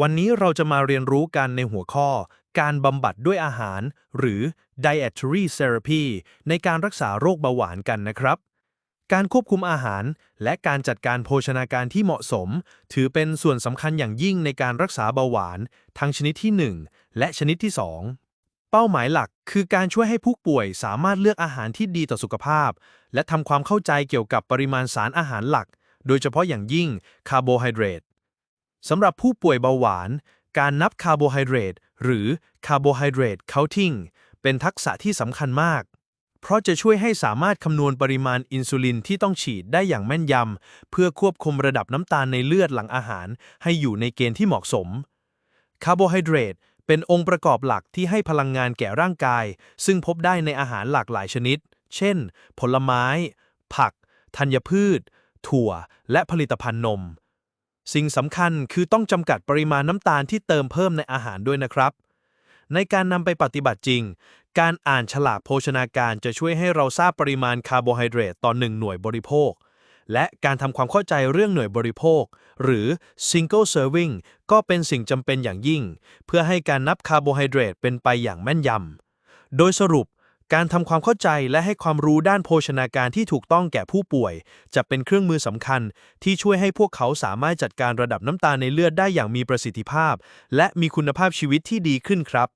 วันนี้เราจะมาเรียนรู้กันในหัวข้อ การบำบัดด้วยอาหาร หรือ dietary therapy ในการรักษาโรคเบาหวานกันนะครับ การควบคุมอาหาร และการจัดการโภชนาการที่เหมาะสม ถือเป็นส่วนสำคัญอย่างยิ่งในการรักษาเบาหวาน ทั้งชนิดที่ 1 และชนิดที่ 2 เป้าหมายหลักคือการช่วยให้ผู้ป่วยสามารถเลือกอาหารที่ดีต่อสุขภาพ และทำความเข้าใจเกี่ยวกับปริมาณสารอาหารหลัก โดยเฉพาะอย่างยิ่งคาร์โบไฮเดรต สำหรับผู้ป่วยเบาหวาน การนับคาร์โบไฮเดรตหรือ Carbohydrate Counting เป็นทักษะที่สำคัญมาก เพราะจะช่วยให้สามารถคำนวณปริมาณอินซูลินที่ต้องฉีดได้อย่างแม่นยำ เพื่อควบคุมระดับน้ำตาลในเลือดหลังอาหาร ให้อยู่ในเกณฑ์ที่เหมาะสม คาร์โบไฮเดรตเป็นองค์ประกอบหลักที่ให้พลังงานแก่ร่างกาย ซึ่งพบได้ในอาหารหลากหลายชนิด เช่น ผลไม้ ผัก ธัญพืช ถั่ว และผลิตภัณฑ์นม สิ่งสำคัญคือต้องจำกัดปริมาณน้ำตาลที่เติมเพิ่มในอาหารด้วยนะครับ ในการนำไปปฏิบัติจริง การอ่านฉลากโภชนาการจะช่วยให้เราทราบปริมาณคาร์โบไฮเดรตต่อหนึ่งหน่วยบริโภค และการทำความเข้าใจเรื่องหน่วยบริโภค หรือ single serving ก็เป็นสิ่งจำเป็นอย่างยิ่ง เพื่อให้การนับคาร์โบไฮเดรตเป็นไปอย่างแม่นยำโดยสรุป การทำความเข้าใจและให้ความรู้ด้านโภชนาการที่ถูกต้องแก่ผู้ป่วย จะเป็นเครื่องมือสำคัญ ที่ช่วยให้พวกเขาสามารถจัดการระดับน้ำตาลในเลือดได้อย่างมีประสิทธิภาพ และมีคุณภาพชีวิตที่ดีขึ้นครับ